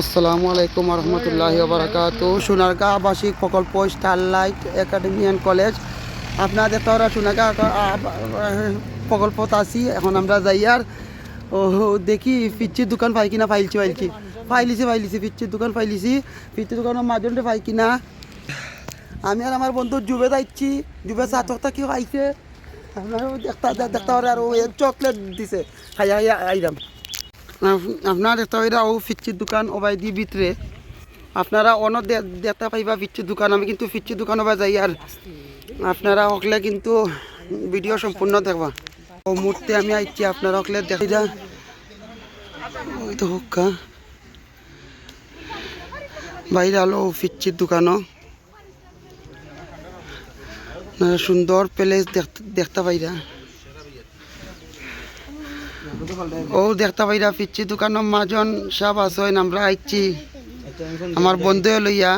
আসসালামু আলাইকুম রহমতুল্লাহি বারাকাত। সোনারগাঁ আবাসিক প্রকল্প স্টারলাইট একাডেমি অ্যান্ড কলেজ। আপনাদের তোরা সোনারগাঁ প্রকল্পত আছি এখন আমরা যাই আর, ও, দেখি পিচ্ছির দোকান পাই কিনা ফাইলছি ফাইলছি ফাইলিছি ফাইলিছি পিচ্ছির দোকান ফাইলিছি পিচ্ছির দোকানের মাজনটা পাই কিনা। আমি আর আমার বন্ধু জুবে যাইছি জুবে চাচকটা কি খাইছে? আপনারও দেখতে দেখতে আর ও চকলেট দিছে। খাইয়া খাইয়া, আইরাম। আপনার একটা ওইটা ও দোকান ওবাই দি ভিতরে। আপনারা অন্য দেখতে পাইবা ফিচ্ছির দোকান, আমি কিন্তু ফিচ্ছির দোকান ওবাই যাই আর আপনারা হকলে কিন্তু ভিডিও সম্পূর্ণ দেখবা। ও মুহূর্তে আমি আইছি, আপনারা হকলে দেখি যা। ওই তো হোক্কা। বাইরে আলো ফিচ্ছির দোকানও। সুন্দর প্যালেস দেখতে দেখতে পাইরা। ও দেখতে পাইরা ফিরছি, দোকানের মাজন সব আছে আমরা আইছি। আমার বন্ধু লইয়া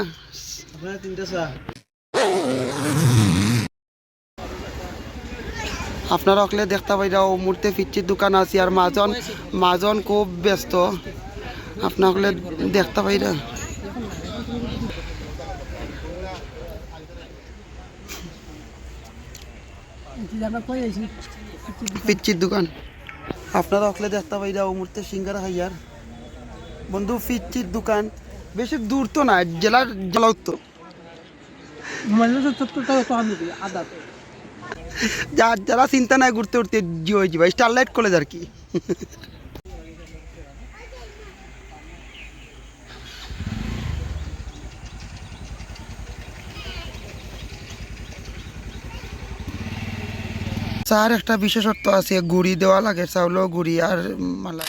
আপনারা অকলে দেখতে পাইরা ও মুহূর্তে ফিরছি, দোকান আছে, আর মাজন মাজন খুব ব্যস্ত। আপনার অকলে দেখতে পাইরা। ফিচ্ছির দোকান। আপনারা অকলে দেখতে পাইরা ও মুহূর্তে সিঙ্গারা খাইয়ার বন্ধু ফিচির দোকান। বেশি দূর তো না জেলার জেলা উত্তর। যার যারা চিন্তা নাই ঘুরতে উঠতে জিও যাবা। স্টারলাইট কলেজ আর কি। চার একটা বিশেষত্ব আছে গুড়ি দেওয়া লাগে চাউলও গুড়ি আর মালা।